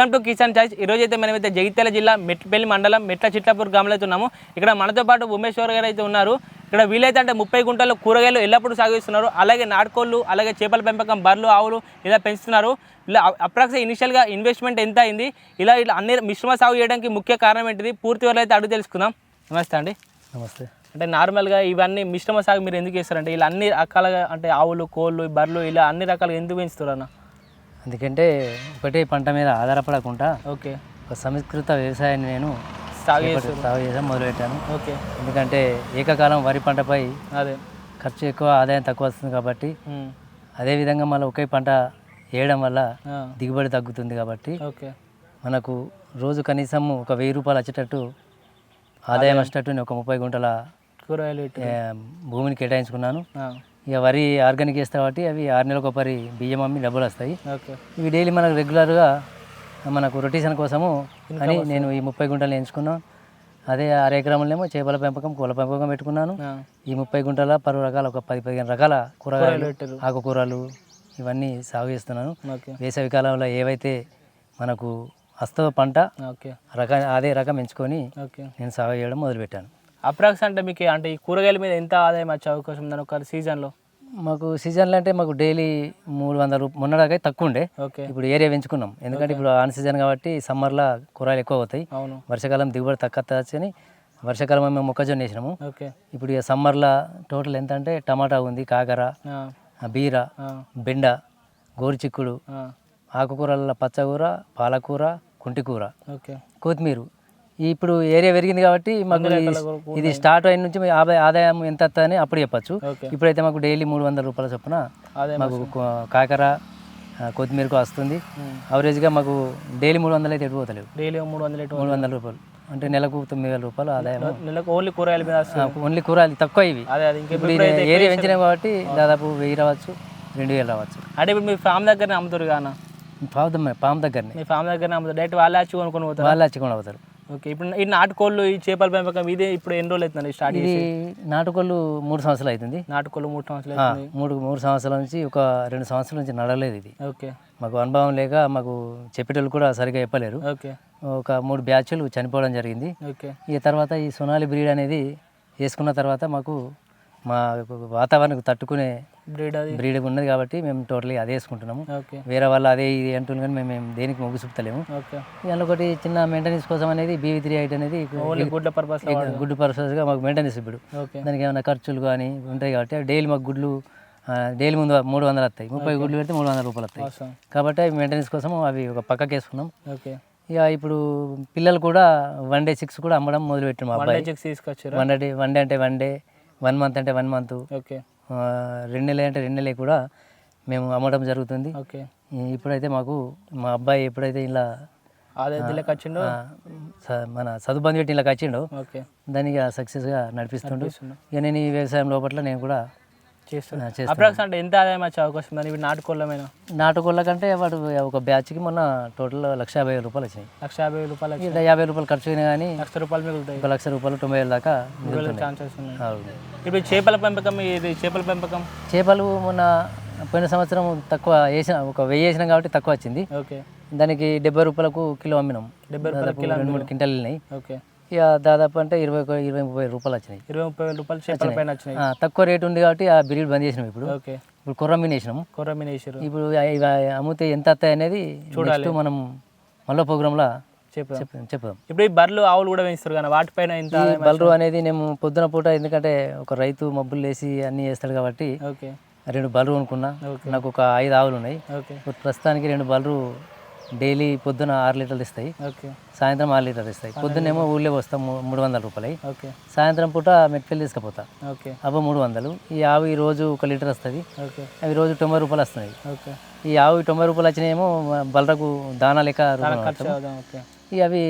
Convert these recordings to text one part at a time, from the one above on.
Welcome to Kisan choice ఈ రోజు అయితే మనమైతే జగిత్యాల జిల్లా మెట్పల్లి మండలం మెట్ల చిట్లపూర్ గ్రామంలో అయితే ఉన్నాము. ఇక్కడ మనతో పాటు ఉమేశ్వర్ గారు అయితే ఉన్నారు. ఇక్కడ వీలైతే అంటే ముప్పై గుంటలు కూరగాయలు ఎల్లప్పుడూ సాగు చేస్తున్నారు అలాగే నాటుకోళ్ళు అలాగే చేపల పెంపకం బర్రెలు ఆవులు ఇలా పెంచుతున్నారు. ఇలా అప్రాక్స్ ఇనిషియల్గా ఇన్వెస్ట్మెంట్ ఎంత అయింది? ఇలా ఇలా అన్ని మిశ్రమ సాగు చేయడానికి ముఖ్య కారణం ఏంటిది? పూర్తి వరకు అయితే అడుగు తెలుసుకుందాం. నమస్తే అండి. నమస్తే. అంటే నార్మల్గా ఇవన్నీ మిశ్రమ సాగు మీరు ఎందుకు చేస్తారంటే ఇలా అన్ని రకాలుగా అంటే ఆవులు కోళ్ళు బర్రెలు ఇలా అన్ని రకాలుగా ఎందుకు పెంచుతారు అన్న? ఎందుకంటే ఒకటే పంట మీద ఆధారపడకుండా ఓకే. ఒక సంస్కృత వ్యవసాయాన్ని నేను సాగు చేయడం మొదలుపెట్టాను. ఓకే. ఎందుకంటే ఏకకాలం వరి పంటపై అదే. ఖర్చు ఎక్కువ ఆదాయం తక్కువ వస్తుంది కాబట్టి ఉమ్. అదేవిధంగా మళ్ళీ ఒకే పంట వేయడం వల్ల దిగుబడి తగ్గుతుంది కాబట్టి ఓకే. మనకు రోజు కనీసం ఒక వెయ్యి రూపాయలు వచ్చేటట్టు ఆదాయం వచ్చేటట్టు నేను ఒక ముప్పై గుంటల కూరగాయలు భూమిని కేటాయించుకున్నాను. ఇక వరి ఆర్గానిక్ వేస్తా కాబట్టి అవి ఆరు నెలలకు ఒకరి బియ్యం అమ్మి డబ్బులు వస్తాయి. ఇవి డైలీ మనకు రెగ్యులర్గా మనకు రొటేషన్ కోసము అని నేను ఈ ముప్పై గుంటలు ఎంచుకున్నాను. అదే అర ఎకరంలోనేమో చేపల పెంపకం కోళ్ళ పెంపకం పెట్టుకున్నాను. ఈ ముప్పై గుంటల పలు రకాల ఒక పది పదిహేను రకాల కూరగాయలు ఆకుకూరలు ఇవన్నీ సాగు చేస్తున్నాను. వేసవి కాలంలో ఏవైతే మనకు వస్తుందో పంట రక అదే రకం ఎంచుకొని నేను సాగు చేయడం మొదలుపెట్టాను. అప్రాక్స్ అంటే మీకు అంటే ఈ కూరగాయల మీద ఎంత ఆదాయం వచ్చే అవకాశం ఉందని ఒక సీజన్లో? మాకు సీజన్లో అంటే మాకు డైలీ మూడు వందల రూపాయలు మొన్నదాకా తక్కువ ఉండే. ఓకే. ఇప్పుడు ఏరియా పెంచుకున్నాం. ఎందుకంటే ఇప్పుడు ఆన్ సీజన్ కాబట్టి సమ్మర్లో కూరగాయలు ఎక్కువ అవుతాయి. అవును. వర్షాకాలం దిగుబడి తక్కువ వచ్చని వర్షాకాలం మేము మొక్కజొన్న వేసినాము. ఓకే. ఇప్పుడు ఇక సమ్మర్లో టోటల్ ఎంత అంటే టమాటా ఉంది కాకర బీర బెండ గోరుచిక్కుడు ఆకుకూరల పచ్చకూర పాలకూర కుంటికూర ఓకే. కొత్తిమీర ఇప్పుడు ఏరియా పెరిగింది కాబట్టి మాకు ఇది స్టార్ట్ అయిన నుంచి ఆదాయ ఆదాయం ఎంత వస్తుందని అప్పుడు చెప్పచ్చు. ఇప్పుడైతే మాకు డైలీ మూడు వందల రూపాయల చొప్పున మాకు కాకర కొత్తిమీరకు వస్తుంది. అవరేజ్గా మాకు డైలీ మూడు వందలు అయితే ఎడిపోతలేవు డైలీ మూడు వందల మూడు వందల రూపాయలు. అంటే నెలకు తొమ్మిది వేల రూపాయలు ఆదాయం నెలకు ఓన్లీ కూరగాయల మీద ఓన్లీ కూరలు తక్కువ ఇవి. ఇప్పుడు ఏరియా పెంచినాయి కాబట్టి దాదాపు వెయ్యి రావచ్చు రెండు వేలు రావచ్చు. అంటే ఇప్పుడు మీ ఫామ్ దగ్గరనే అమ్ముతారు కానా పాము పాము దగ్గరనే మీ ఫామ్ దగ్గరనే అమ్ముతారు. డైరెక్ట్ వాళ్ళే వచ్చి కొనుక్కొని పోతారు? వాళ్ళు వచ్చి అవుతారు ఓకే ఇప్పుడు ఈ నాటుకోళ్ళు ఈ చేపల పెంపకం ఇదే ఇప్పుడు ఎన్ని రోజులు అవుతుంది స్టార్ట్ ఇది నాటుకోళ్ళు మూడు సంవత్సరాలు అవుతుంది. నాటుకోళ్ళు మూడు సంవత్సరాలు మూడు మూడు సంవత్సరాల నుంచి ఒక రెండు సంవత్సరాల నుంచి నడలేదు ఇది. ఓకే. మాకు అనుభవం లేక మాకు చెప్పేటోళ్ళు కూడా సరిగా చెప్పలేరు. ఓకే. ఒక మూడు బ్యాచ్లు చనిపోవడం జరిగింది. ఓకే. ఇక తర్వాత ఈ సొనాలి బ్రీడ్ అనేది వేసుకున్న తర్వాత మాకు మా వాతావరణకు తట్టుకునే బ్రీడ్ అది? బ్రీడ్ ఉన్నది కాబట్టి మేము టోటలీ అదే వేసుకుంటున్నాము. వేరే వాళ్ళు అదే ఇది అంటున్నారు కానీ మేము దేనికి మొగ్గు చూపుతలేము ఇవాళ ఒకటి చిన్న మెయింటెనెన్స్ కోసం అనేది బీవీ త్రీ ఎయిట్ అనేది ఓన్లీ గుడ్ల పర్పస్ గుడ్ పర్పస్గా మాకు మెయింటెనెన్స్ ఇప్పుడు. దానికి ఏమైనా ఖర్చులు కానీ ఉంటాయి కాబట్టి డైలీ మాకు గుడ్లు డైలీ ముందు మూడు వందలు వస్తాయి. ముప్పై గుడ్లు పెడితే మూడు వందల రూపాయలు వస్తాయి. కాబట్టి అవి మెయింటెనెన్స్ కోసం అవి ఒక పక్కకి వేసుకున్నాం. ఓకే. ఇక ఇప్పుడు పిల్లలు కూడా వన్ డే సిక్స్ కూడా అమ్మడం మా అబ్బాయి. డే చెక్స్ తీసుకొచ్చారు? వన్ డే వన్ డే అంటే వన్ డే వన్ మంత్ అంటే వన్ మంత్ ఓకే. రెండు నెలలు అంటే రెండు నెలలు కూడా మేము అమ్మడం జరుగుతుంది. ఓకే. ఇప్పుడైతే మాకు మా అబ్బాయి ఎప్పుడైతే ఇలా వచ్చిండు? మన చదువుబంది పెట్టి ఇలా వచ్చిండో ఓకే. దానికి సక్సెస్గా నడిపిస్తుండు. ఇక నేను ఈ వ్యవసాయం లోపల నేను కూడా చేస్తున్నా అప్రాక్స్ అంటే ఎంత ఆదాయం వచ్చే అవకాశం ఉంది ఇప్పుడు నాటుకోళ్ళమైన నాటుకోళ్ళ కంటే వాడు ఒక బ్యాచ్కి మొన్న టోటల్ లక్ష యాభై వేల రూపాయలు వచ్చినాయి. లక్ష యాభై రూపాయలు ఇక యాభై రూపాయలు ఖర్చు అయినా కానీ లక్ష రూపాయలు మిగులుతాయి. ఒక లక్ష రూపాయలు తొంభై వేల దాకా ఛాన్సెస్ ఉన్నాయి. ఇప్పుడు చేపల పెంపకం ఇది చేపల పెంపకం? చేపలు మొన్న పోయిన సంవత్సరం తక్కువ వేసిన ఒక వెయ్యి వేసినాం కాబట్టి తక్కువ వచ్చింది. ఓకే. దానికి డెబ్బై రూపాయలకు కిలో అమ్మినాం. డెబ్బై రూపాయల రెండు మూడు క్వింటాలు వెళ్ళినాయి. ఓకే. ఇక దాదాపు అంటే ఇరవై ఇరవై ముప్పై రూపాయలు వచ్చినాయి. ఇరవై ముప్పై వేల రూపాయలు చేపల పైన వచ్చినాయి. తక్కువ రేటు ఉంది కాబట్టి ఆ బ్రీడ్ బంద్ చేసినాం ఇప్పుడు. ఓకే. ఇప్పుడు కుర్రమ్మీని వేసినాము. కొర్ర మినేషరు ఇప్పుడు అమ్మితే ఎంత వస్తాయి అనేది నెక్స్ట్ మనం మళ్ళీ ప్రోగ్రాంలో చెప్పు చెప్ చెప్దాం ఇప్పుడు ఈ బర్రెలు ఆవులు కూడా పెంచుతారు కానీ వాటిపైన ఆదాయం బలరు అనేది మేము పొద్దున పూట ఎందుకంటే ఒక రైతు మబ్బులు వేసి అన్నీ చేస్తాడు కాబట్టి ఓకే. రెండు బలరు అనుకున్నా. నాకు ఒక ఐదు ఆవులు ఉన్నాయి. ప్రస్తుతానికి రెండు బలరు డైలీ పొద్దున ఆరు లీటర్లు ఇస్తాయి సాయంత్రం ఆరు లీటర్లు ఇస్తాయి పొద్దున్నేమో ఊళ్ళో వస్తాం మూడు వందల రూపాయలు ఓకే. సాయంత్రం పూట మెట్పల్లి తీసుకుపోతా. ఓకే. అవ్వ మూడు వందలు. ఈ ఆవు ఈ రోజు ఒక లీటర్ వస్తుంది. అవి రోజు తొంభై రూపాయలు వస్తున్నాయి ఈ ఆవు తొంభై రూపాయలు వచ్చినాయేమో బలరకు దానా లెక్క ఇక అవి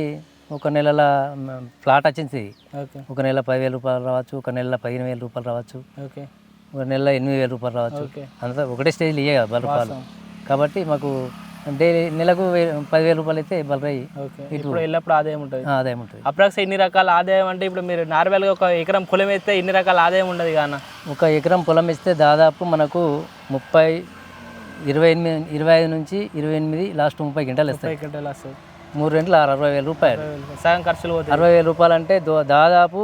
ఒక నెలల ఫ్లాట్ వచ్చింది. ఒక నెల పదివేల రూపాయలు రావచ్చు ఒక నెల పదిహేను వేల రూపాయలు రావచ్చు. ఒక నెల ఎనిమిది వేల రూపాయలు రావచ్చు. అంతా ఒకటే స్టేజ్లో ఇయ్యే కదా రూపాయలు కాబట్టి మాకు డైలీ నెలకు పదివేల రూపాయలు అయితే బలరై ఓకే ఇప్పుడు ఎల్లప్పుడు ఆదాయం ఉంటుంది. ఆదాయం ఉంటుంది. అప్రాక్స్ ఎన్ని రకాల ఆదాయం అంటే ఇప్పుడు మీరు నార్మల్గా ఒక ఎకరం పొలం వేస్తే ఎన్ని రకాల ఆదాయం ఉండదు కాన ఒక ఎకరం పొలం ఇస్తే దాదాపు మనకు ముప్పై ఇరవై ఎనిమిది ఇరవై ఐదు నుంచి ఇరవై ఎనిమిది లాస్ట్ ముప్పై గంటలు ఇస్తాయి ముప్పై గంటలు వస్తుంది మూడు ఆరు అరవై వేల రూపాయలు. సగం ఖర్చులు అరవై వేల రూపాయలు అంటే దాదాపు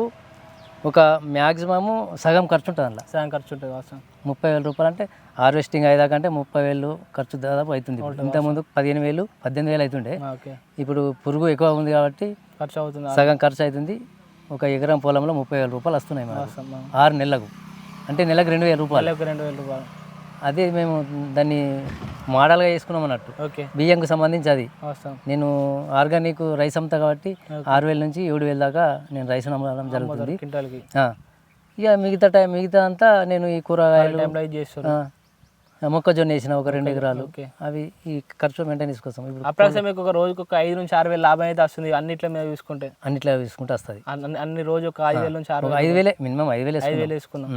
ఒక మ్యాక్సిమము సగం ఖర్చు ఉంటుంది అందులో సగం ఖర్చు ఉంటుంది అవసరం ముప్పై వేల రూపాయలు అంటే హార్వెస్టింగ్ అయ్యేదాకంటే ముప్పై వేలు ఖర్చు దాదాపు అవుతుంది ఇంతకుముందు పదిహేను వేలు పద్దెనిమిది వేలు అవుతుండే ఇప్పుడు పురుగు ఎక్కువ ఉంది కాబట్టి ఖర్చు అవుతుంది. సగం ఖర్చు అవుతుంది ఒక ఎకరం పొలంలో ముప్పై వేల రూపాయలు వస్తున్నాయి. ఆరు నెలలకు. అంటే నెలకు రెండు వేల రూపాయలు. నెలకు రెండు వేల రూపాయలు. అదే మేము దాన్ని మోడల్గా చేసుకున్నాం అన్నట్టు. ఓకే. బియ్యంకు సంబంధించి అది. నేను ఆర్గానిక్ రైస్ అమ్ముతా కాబట్టి ఆరు వేల నుంచి ఏడు వేల దాకా నేను రైస్ అమ్మడం జరుగుతుంది. ఇక మిగతా టైం మిగతా అంతా నేను ఈ కూరగాయలు మొక్కజొన్న వేసిన ఒక రెండు ఎకరాలు అవి ఈ ఖర్చు మెయింటెనెన్స్ కోసం ఇప్పుడు అప్రాక్సిమేట్ మీకు ఒక రోజుకి ఒక ఐదు నుంచి ఆరు వేలు లాభం అయితే వస్తుంది. అన్నిట్లో మీద చూసుకుంటే. అన్నిట్లో తీసుకుంటే వస్తుంది. అన్ని రోజు ఒక ఐదు వేల నుంచి ఆరు ఐదు వేలే మినిమం ఐదు వేలు ఐదు వేలు వేసుకున్నాం.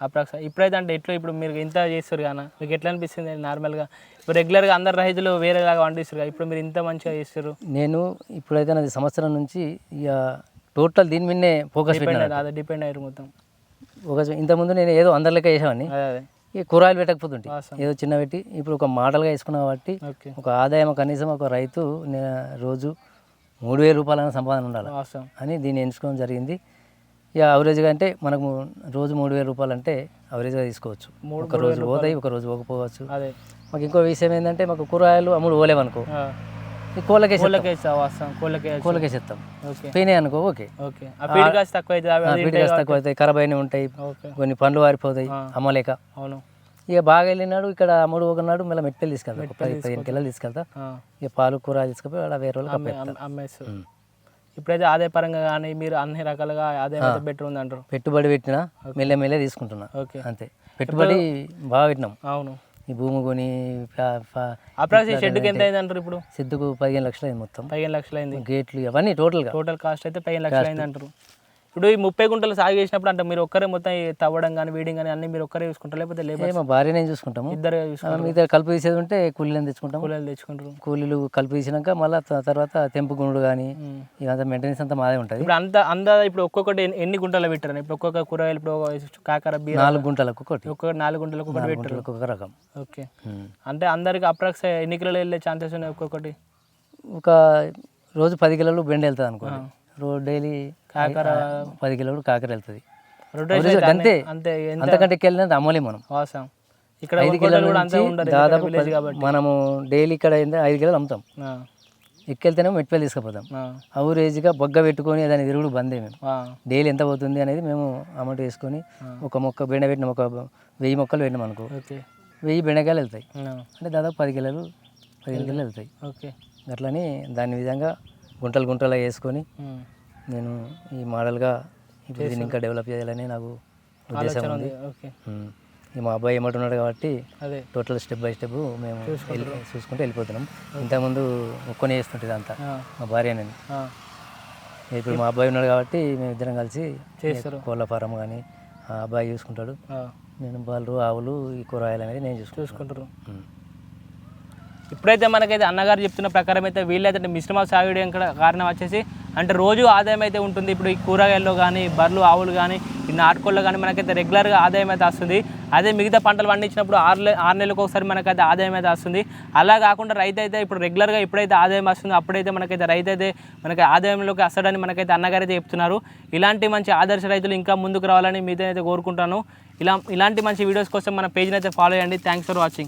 అప్రాక్స్ ఇప్పుడైతే అంటే ఎట్లా ఇప్పుడు మీరు ఇంత చేస్తారు కానీ మీకు ఎట్లా అనిపిస్తుంది నార్మల్గా? ఇప్పుడు రెగ్యులర్గా అందరు రైతులు వేరేలాగా పండిస్తారు ఇప్పుడు మీరు ఇంత మంచిగా చేస్తారు? నేను ఇప్పుడైతే నాది సంవత్సరం నుంచి ఇక టోటల్ దీని మీదనే ఫోకస్ అదే డిపెండ్ అయ్యారు మొత్తం. ఒక ఇంతకుముందు నేను ఏదో అందరి లెక్క చేసేవాడిని. అదే అదే. ఈ కూరగాయలు పెట్టకపోతుంటే. ఏదో చిన్న పెట్టి ఇప్పుడు ఒక మోడల్గా వేసుకున్నా కాబట్టి ఒక ఆదాయం కనీసం ఒక రైతు రోజు మూడు వేల రూపాయల సంపాదన ఉండాలి? అని దీన్ని ఎంచుకోవడం జరిగింది. ఇక అవరేజ్గా అంటే మనకు రోజు మూడు వేల రూపాయలు అంటే అవరేజ్గా తీసుకోవచ్చు. ఒక రోజు పోతాయి ఒక రోజు పోకపోవచ్చు. అదే. మాకు ఇంకో విషయం ఏంటంటే మాకు కూరగాయలు అమ్ముడు. ఈ కోళ్ళకేసి కోళ్ళకి పోయినాయి అనుకో ఓకే. ఫీడ్ కాస్ట్ తక్కువ అవుతాయి ఖరాబ్ అయినవి ఉంటాయి కొన్ని పండ్లు వారిపోతాయి అమ్మలేక. అవును. ఇక బాగా వెళ్ళినాడు ఇక్కడ అమ్ముడు ఒకనాడు మళ్ళీ మెట్పల్లి తీసుకెళ్తా పది పదిహేను కిలోలు తీసుకెళ్తా. ఇక పాలు కూర తీసుకుపోయి వేరే వాళ్ళకి అమ్మేస్తారు. ఇప్పుడైతే ఆదాయ పరంగా కానీ మీరు అన్ని రకాలుగా ఆదాయం అయితే బెటర్ ఉంది అంటారు పెట్టుబడి పెట్టినా మెల్లె మెల్లె తీసుకుంటున్నా. ఓకే. అంతే. పెట్టుబడి బాగా పెట్టినాం. అవును. ఈ భూమి కొని షెడ్కి ఎంత అయింది అంటారు ఇప్పుడు? సిద్ధుకు పదిహేను లక్షలు అయింది మొత్తం. పదిహేను లక్షలు అయింది. గేట్లు అవన్నీ టోటల్గా టోటల్ కాస్ట్ అయితే పదిహేను లక్షలు అయింది అంటారు ఇప్పుడు ఈ ముప్పై గుంటలు సాగు చేసినప్పుడు అంటే మీరు ఒక్కరే మొత్తం తవ్వడం కానీ వీడింగ్ కానీ అన్ని మీరు ఒక్కరే చూసుకుంటారు? లేకపోతే లేబర్ మా భార్యనే చూసుకుంటాము. ఇద్దరు ఆ, చూసుకుంటారు మిగతా కలుపు తీసేది ఉంటే కూలీలను తెచ్చుకుంటాము. కూలీలు తెచ్చుకుంటారు. కూలీలు కలుపు తీసినాక మళ్ళీ తర్వాత తెంపు గుండు కానీ. ఇదంతా మెయింటెనెన్స్ అంతా మాదే ఉంటుంది. ఇప్పుడు అంత అంద ఇప్పుడు ఒక్కొక్కటి ఎన్ని- గుంటలు పెట్టారు? ఇప్పుడు ఒక్కొక్క కూరగాయలు ఇప్పుడు కాకర బీర నాలుగు గుంటలకు ఒకటి. ఒక్కొక్క నాలుగు గుంటలకు ఒకటి పెట్టారు. గుంటలకు ఒక రకం. ఓకే. అంటే అందరికి అప్రాక్స్ ఎన్ని కిలోలు వెళ్ళే ఛాన్సెస్ ఉన్నాయి ఒక్కొక్కటి? ఒక రోజు పది కిలోలు బెండ వెళ్తుంది అనుకోండి రోజు డైలీ కాకర పది కిలోలు కాకర వెళ్తుంది. అంతే. అంతకంటే వెళ్ళినది అమ్మలేం మనం. అవసరం ఇక్కడ ఐదు కిలోల దాదాపు మనము డైలీ ఇక్కడ ఐదు కిలోలు అమ్ముతాం. ఆ, ఎక్కెళ్తేనేమో మెట్పల్లి తీసుకుపోతాం. అవరేజ్గా బొగ్గ పెట్టుకొని దాని తిరుగుడు బందే మేము. డైలీ ఎంత పోతుంది అనేది మేము అమౌంట్ వేసుకొని ఒక మొక్క బెండ పెట్టినాం ఒక వెయ్యి మొక్కలు పెట్టినాం అనుకో. వెయ్యి బెండకాయలు వెళ్తాయి. అంటే దాదాపు పది కిలోలు పదిహేను కిలోలు వెళ్తాయి. ఓకే. అట్లని దాని విధంగా గుంటలు గుంటలు వేసుకొని. నేను ఈ మోడల్గా ఇప్పుడు దీన్ని ఇంకా డెవలప్ చేయాలని నాకు ఉద్దేశం ఉంది. మా అబ్బాయి ఏమంటున్నాడు కాబట్టి టోటల్ స్టెప్ బై స్టెప్ మేము చూసుకుంటూ వెళ్ళిపోతున్నాం. ఇంతకుముందు ఒక్కనే చేస్తుంటుంది అంతా మా భార్య నేను. ఇప్పుడు మా అబ్బాయి ఉన్నాడు కాబట్టి మేము ఇద్దరం కలిసి కోళ్ళ ఫారం కానీ ఆ అబ్బాయి చూసుకుంటాడు. నేను బాలు ఆవులు ఈ కూరగాయలు అనేది నేను చూసుకుంటాను. చూసుకుంటారు. ఇప్పుడైతే మనకైతే అన్నగారు చెప్తున్న ప్రకారం అయితే వీళ్ళైతే మిశ్రమ సాగు కారణం వచ్చేసి అంటే రోజు ఆదాయం అయితే ఉంటుంది. ఇప్పుడు ఈ కూరగాయల్లో కానీ బర్రెలు ఆవులు కానీ ఈ నాటుకోళ్ళు కానీ మనకైతే రెగ్యులర్గా ఆదాయం అయితే వస్తుంది. అదే మిగతా పంటలు పండించినప్పుడు ఆరు ఆరు నెలలకు ఒకసారి మనకైతే ఆదాయం అయితే వస్తుంది. అలా కాకుండా రైతు అయితే ఇప్పుడు రెగ్యులర్గా ఎప్పుడైతే ఆదాయం వస్తుందో. అప్పుడైతే మనకైతే రైతు అయితే మనకి ఆదాయంలోకి వస్తాడని మనకైతే అన్నగారు అయితే చెప్తున్నారు. ఇలాంటి మంచి ఆదర్శ రైతులు ఇంకా ముందుకు రావాలని మీతో అయితే కోరుకుంటాను. ఇలా ఇలాంటి మంచి వీడియోస్ కోసం మన పేజ్ని అయితే ఫాలో చేయండి. Thanks for watching